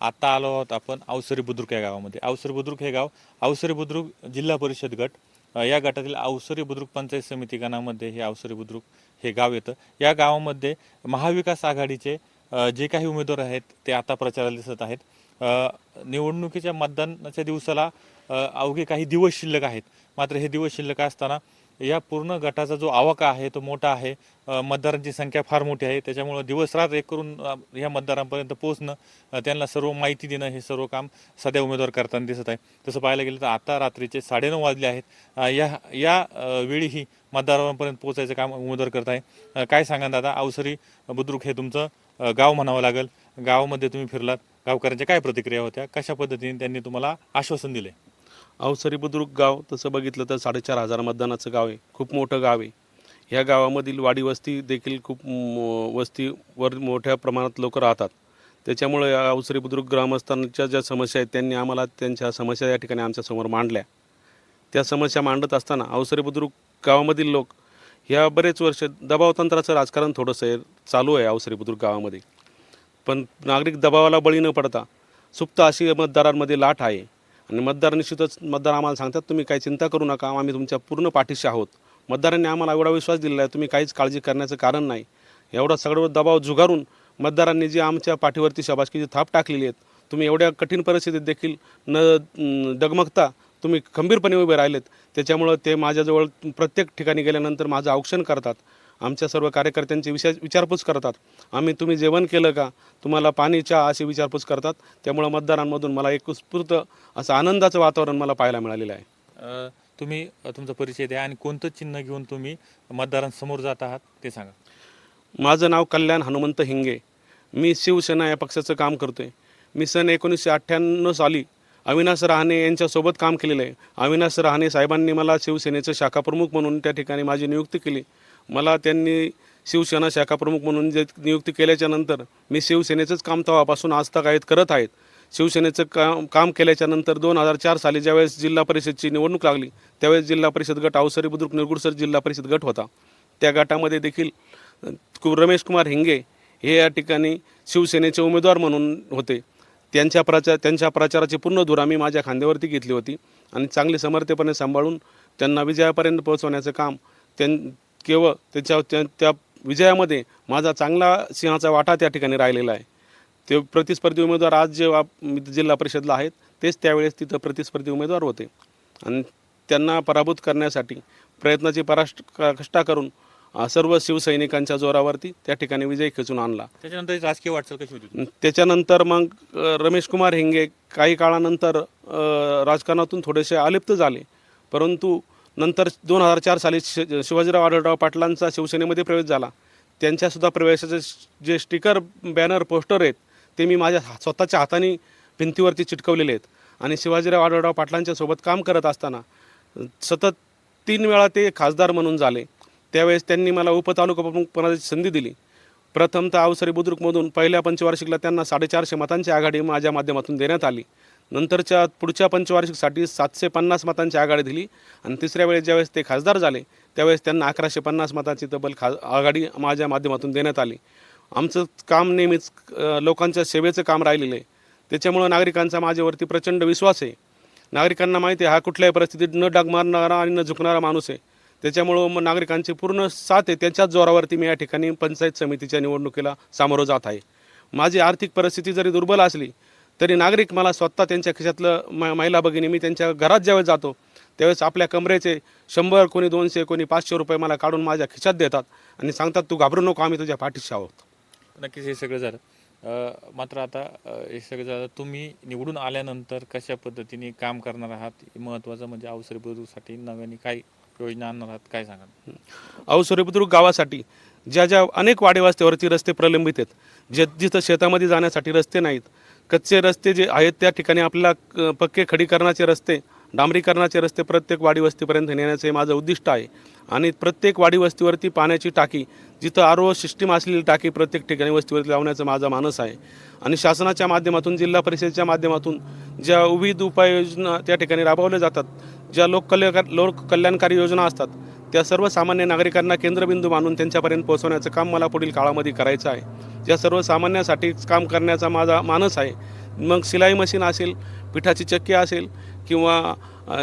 आता आलो आहोत आपण अवसरी बुद्रुक या गावामध्ये. अवसरी बुद्रुक हे गाव अवसरी बुद्रुक जिल्हा परिषद गट या गटातील अवसरी बुद्रुक पंचायत समिती गणामध्ये हे अवसरी बुद्रुक हे गाव येतं. या गावामध्ये महाविकास आघाडीचे जे काही उमेदवार आहेत ते आता प्रचाराला दिसत आहेत. निवडणुकीच्या मतदानाच्या दिवसाला अवघे काही दिवस शिल्लक आहेत. मात्र हे दिवस शिल्लक असताना या पूर्ण गटाचा जो आवाका आहे तो मोठा आहे. मतदारांची संख्या फार मोठी आहे. त्याच्यामुळं दिवसरात एक करून या मतदारांपर्यंत पोहोचणं त्यांना सर्व माहिती देणं हे सर्व काम सध्या उमेदवार करताना दिसत आहे. तसं पाहायला गेलं तर आता रात्रीचे साडेनऊ वाजले आहेत. या या वेळीही मतदारांपर्यंत पोहोचायचं काम उमेदवार करत आहे. काय सांगा दादा? अवसरी बुद्रुक हे तुमचं गाव म्हणावं लागेल. गावामध्ये तुम्ही फिरलात. गावकऱ्यांच्या काय प्रतिक्रिया होत्या? कशा पद्धतीने त्यांनी तुम्हाला आश्वासन दिले अवसरी बुद्रुक गाव तसं बघितलं तर साडेचार हजार मतदानाचं गाव आहे. खूप मोठं गाव आहे. ह्या गावामधील वाडी वस्ती देखील खूप मो- वस्तीवर मोठ्या प्रमाणात लोक राहतात. त्याच्यामुळे या अवसरी बुद्रुक ग्रामस्थांच्या ज्या समस्या आहेत त्यांनी आम्हाला त्यांच्या समस्या या ठिकाणी आमच्यासमोर मांडल्या. त्या समस्या मांडत असताना अवसरी बुद्रुक गावामधील लोक ह्या बरेच वर्ष दबावतंत्राचं राजकारण थोडंसं आहे चालू आहे अवसरी बुद्रुक गावामध्ये. पण नागरिक दबावाला बळी न पडता सुप्त अशी मतदारांमध्ये लाट आहे. आणि मतदार निश्चितच मतदार आम्हाला सांगतात तुम्ही काही चिंता करू नका आम्ही तुमच्या पूर्ण पाठीशी आहोत. मतदारांनी आम्हाला एवढा विश्वास दिलेला आहे तुम्ही काहीच काळजी करण्याचं कारण नाही. एवढा सगळं दबाव झुगारून मतदारांनी जी आमच्या पाठीवरती शाबासकीची थाप टाकलेली आहेत तुम्ही एवढ्या कठीण परिस्थितीत देखील न न डगमगता तुम्ही खंबीरपणे उभे राहिलेत. त्याच्यामुळं ते माझ्याजवळ प्रत्येक ठिकाणी गेल्यानंतर माझं औक्षण करतात. आमच्या सर्व कार्यकर्त्यांची विषय विचारपूस करतात. आम्ही तुम्ही जेवण केलं का? तुम्हाला पाणी चहा अशी विचारपूस करतात. त्यामुळं मतदारांमधून मला एक उत्स्फूर्त असं आनंदाचं वातावरण मला पाहायला मिळालेलं आहे. तुम्ही तुमचा परिचय द्या आणि कोणतं चिन्ह घेऊन तुम्ही मतदारांसमोर जात आहात ते सांगा. माझं नाव कल्याण हनुमंत हिंगे. मी शिवसेना या पक्षाचं काम करतो आहे मी सन एकोणीसशे अठ्ठ्याण्णव साली अविनाश रहाणे यांच्यासोबत काम केलेलं आहे. अविनाश रहाणे साहेबांनी मला शिवसेनेचं शाखाप्रमुख म्हणून त्या ठिकाणी माझी नियुक्ती केली. मला त्यांनी शिवसेना शाखाप्रमुख म्हणून जे नियुक्ती केल्याच्यानंतर मी शिवसेनेचंच काम तेव्हापासून आज तक आहेत करत आहेत. शिवसेनेचं काम काम केल्याच्यानंतर दोन हजार चार साली ज्यावेळेस जिल्हा परिषदची निवडणूक लागली त्यावेळेस जिल्हा परिषद गट अवसरी बुद्रुक निरगुडसर जिल्हा परिषद गट होता. त्या गटामध्ये देखील कु- रमेश कुमार हिंगे हे या ठिकाणी शिवसेनेचे उमेदवार म्हणून होते. त्यांच्या प्रचार त्यांच्या प्रचाराची पूर्ण धुरा मी माझ्या खांद्यावरती घेतली होती आणि चांगली समर्थपणे सांभाळून त्यांना विजयापर्यंत पोहोचवण्याचं काम त्यां केवळ त्याच्या त्या त्या विजयामध्ये माझा चांगला सिंहाचा वाटा त्या ठिकाणी राहिलेला आहे. ते प्रतिस्पर्धी उमेदवार आज जे आप- जिल्हा परिषदला आहेत तेच त्यावेळेस तिथं प्रतिस्पर्धी उमेदवार होते. आणि त्यांना पराभूत करण्यासाठी प्रयत्नाची पराष्ट कष्टा करून सर्व शिवसैनिकांच्या जोरावरती त्या ठिकाणी विजय खेचून आणला. त्याच्यानंतर राजकीय वाटचाल कशी होती? त्याच्यानंतर मग रमेश कुमार हिंगे काही काळानंतर राजकारणातून थोडेसे अलिप्त झाले. परंतु नंतर दोन हजार चार साली शि शिवाजीराव आढळराव पाटलांचा शिवसेनेमध्ये प्रवेश झाला. त्यांच्यासुद्धा प्रवेशाचे जे स्टिकर बॅनर पोस्टर आहेत ते मी माझ्या हा- स्वतःच्या हाताने भिंतीवरती चिटकवलेले आहेत. आणि शिवाजीराव आढळराव पाटलांच्या सोबत काम करत असताना सतत तीन वेळा ते खासदार म्हणून झाले. त्यावेळेस त्यांनी मला उपतालुकाप्रमुखपणाची संधी दिली. प्रथमतः अवसरी बुद्रुकमधून पहिल्या पंचवार्षिकला त्यांना साडेचारशे मतांची आघाडी माझ्या माध्यमातून देण्यात आली. नंतरच्या पुढच्या पंचवार्षिकसाठी सातशे पन्नास मतांची आघाडी दिली आणि तिसऱ्या वेळेस ज्यावेळेस ते खासदार झाले त्यावेळेस त्यांना अकराशे पन्नास मतांची तब्बल खा आघाडी माझ्या माध्यमातून देण्यात आली. आमचं काम नेहमीच लोकांच्या सेवेचं काम राहिलेलं आहे. त्याच्यामुळं नागरिकांचा माझ्यावरती प्रचंड विश्वास आहे. नागरिकांना माहिती आहे हा कुठल्याही परिस्थितीत न डाग मारणारा आणि न झुकणारा माणूस आहे. त्याच्यामुळं मग नागरिकांची पूर्ण साथ आहे त्यांच्याच जोरावरती मी या ठिकाणी पंचायत समितीच्या निवडणुकीला सामोरं जात आहे. माझी आर्थिक परिस्थिती जरी दुर्बल असली तरी नागरिक मला स्वतः त्यांच्या खिशातलं म महिला भगिनी मी त्यांच्या घरात ज्यावेळेस जातो त्यावेळेस आपल्या कमरेचे शंभर कोणी दोनशे कोणी पाचशे रुपये मला काढून माझ्या खिशात देतात आणि सांगतात तू घाबरू नको आम्ही तुझ्या पाठीशी आहोत. नक्कीच हे सगळं झालं. मात्र आता हे सगळं झालं. तुम्ही निवडून आल्यानंतर कशा पद्धतीने काम करणार आहात? महत्त्वाचं म्हणजे अवसरी बुद्रुकसाठी नव्याने काय योजना आणणार आहात? काय सांगा अवसरी बुद्रुक गावासाठी ज्या ज्या अनेक वाडेवस्त्यावरती रस्ते प्रलंबित आहेत जे जिथं शेतामध्ये जाण्यासाठी रस्ते नाहीत कच्चे रस्ते जे आहेत त्या ठिकाणी आपल्याला क- पक्के खडीकरणाचे रस्ते डांबरीकरणाचे रस्ते प्रत्येक वाडी वस्तीपर्यंत नेण्याचे माझं उद्दिष्ट आहे. आणि प्रत्येक वाडी वस्तीवरती पाण्याची टाकी जिथं आरो सिस्टीम असलेली टाकी प्रत्येक ठिकाणी वस्तीवरती लावण्याचं माझा मानस आहे. आणि शासनाच्या माध्यमातून जिल्हा परिषदेच्या माध्यमातून ज्या विविध उपाययोजना त्या ठिकाणी राबवल्या जातात ज्या लोककल्याण लोककल्याणकारी योजना असतात त्या सर्वसामान्य नागरिकांना केंद्रबिंदू मानून त्यांच्यापर्यंत पोहोचवण्याचं काम मला पुढील काळामध्ये करायचं आहे. ज्या सर्वसामान्यासाठीच काम करण्याचा माझा मानस आहे. मग सिलाई मशीन असेल पिठाची चक्की असेल किंवा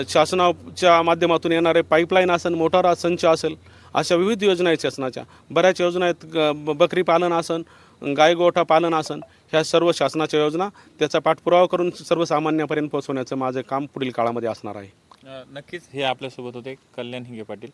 शासनाच्या माध्यमातून येणारे पाईपलाईन असेल मोटार संच असेल अशा विविध योजना आहेत शासनाच्या. बऱ्याच योजना आहेत ग- बकरी पालन आसन गाय गोठा पालन आसन ह्या सर्व शासनाच्या योजना. त्याचा पाठपुरावा करून सर्वसामान्यापर्यंत पोहोचवण्याचं माझं काम पुढील काळामध्ये असणार आहे. नक्कीच हे आपल्यासोबत होते कल्याण हिंगे पाटील.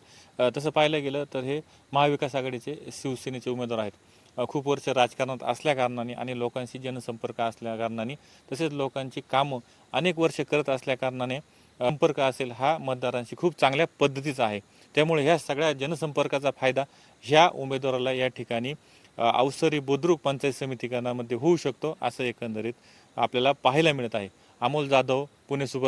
तसं पाहायला गेलं तर हे महाविकास आघाडीचे शिवसेनेचे उमेदवार आहेत. खूप वर्ष राजकारणात असल्याकारणाने आणि लोकांशी जनसंपर्क असल्याकारणाने तसेच लोकांची कामं अनेक वर्ष करत असल्याकारणाने संपर्क असेल हा मतदारांशी खूप चांगल्या पद्धतीचा आहे. त्यामुळे ह्या सगळ्या जनसंपर्काचा फायदा ह्या उमेदवाराला या ठिकाणी अवसरी बुद्रुक पंचायत समितीकरणामध्ये होऊ शकतो असं एकंदरीत आपल्याला पाहायला मिळत आहे. अमोल जाधव पुणे सुपर